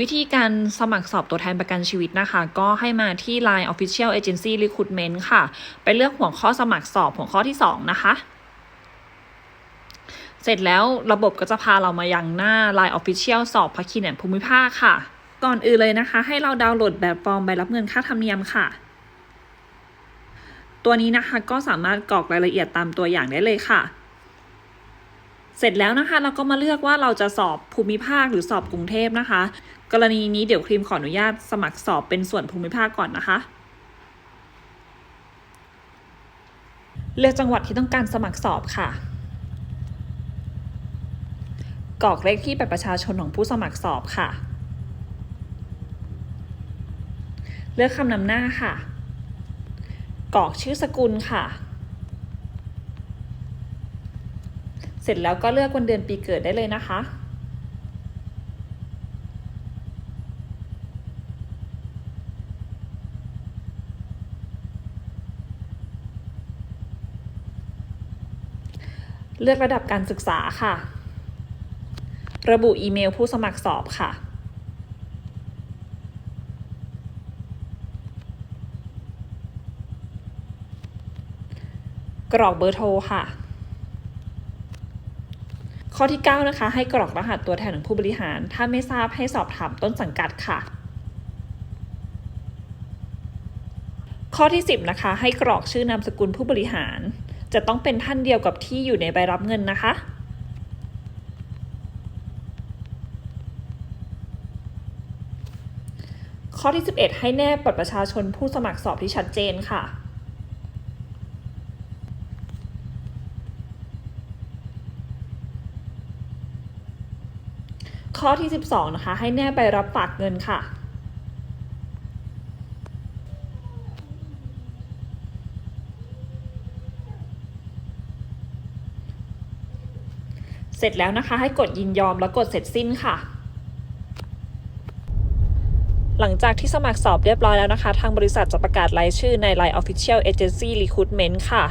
วิธีการสมัครสอบตัวแทนประกันชีวิตนะคะ ก็ให้มาที่ Line Official Agency Recruitment ค่ะ ไปเลือกหัวข้อสมัครสอบหัวข้อที่ 2 นะคะ เสร็จแล้วระบบก็จะพาเรามายังหน้า Line Official สอบภาคีแหนภูมิภาคค่ะ ก่อนอื่นเลยนะคะ ให้เราดาวน์โหลดแบบฟอร์มใบรับเงินค่าธรรมเนียมค่ะ ตัวนี้นะคะก็สามารถกรอกรายละเอียดตามตัวอย่างได้เลยค่ะ เสร็จแล้วนะคะ เราก็มาเลือกว่าเราจะสอบภูมิภาคหรือสอบกรุงเทพนะคะ กรณีนี้เดี๋ยวครีมขออนุญาตสมัครสอบเป็นส่วนภูมิภาคก่อนนะคะ เลือกจังหวัดที่ต้องการสมัครสอบค่ะกรอกเลขที่บัตรประชาชนของผู้สมัครสอบค่ะ เลือกคำนำหน้าค่ะ กรอกชื่อสกุลค่ะ เสร็จแล้วก็เลือกวันเดือนปีเกิดได้เลยนะคะ เลือกระดับการศึกษาค่ะ ระบุอีเมลผู้สมัครสอบค่ะกรอกเบอร์โทรค่ะ ข้อที่ 9 นะคะ ให้กรอกรหัสตัวแทนของผู้บริหาร ถ้าไม่ทราบให้สอบถามต้นสังกัดค่ะ ข้อที่ 10 นะคะ ให้กรอกชื่อนามสกุลผู้บริหาร จะต้องเป็นท่านเดียวกับที่อยู่ในใบรับเงินนะคะข้อที่ 11 ให้แนบบัตรประชาชนผู้สมัครสอบที่ชัดเจนค่ะ ข้อที่ 12 นะคะ ให้แนบใบรับฝากเงินค่ะ เสร็จแล้วนะคะ ให้กดยินยอมแล้วกดเสร็จสิ้นค่ะหลังจากที่สมัครสอบเรียบร้อยแล้วนะคะ ทางบริษัทจะประกาศรายชื่อใน Line Official Agency Recruitment ค่ะ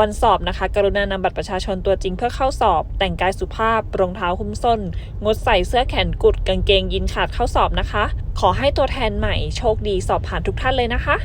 วันสอบนะคะ กรุณานำบัตรประชาชนตัวจริงเพื่อเข้าสอบ แต่งกายสุภาพ รองเท้าหุ้มส้น งดใส่เสื้อแขนกุดกางเกงยีนขาดเข้าสอบนะคะ ขอให้ตัวแทนใหม่โชคดีสอบผ่านทุกท่านเลยนะคะ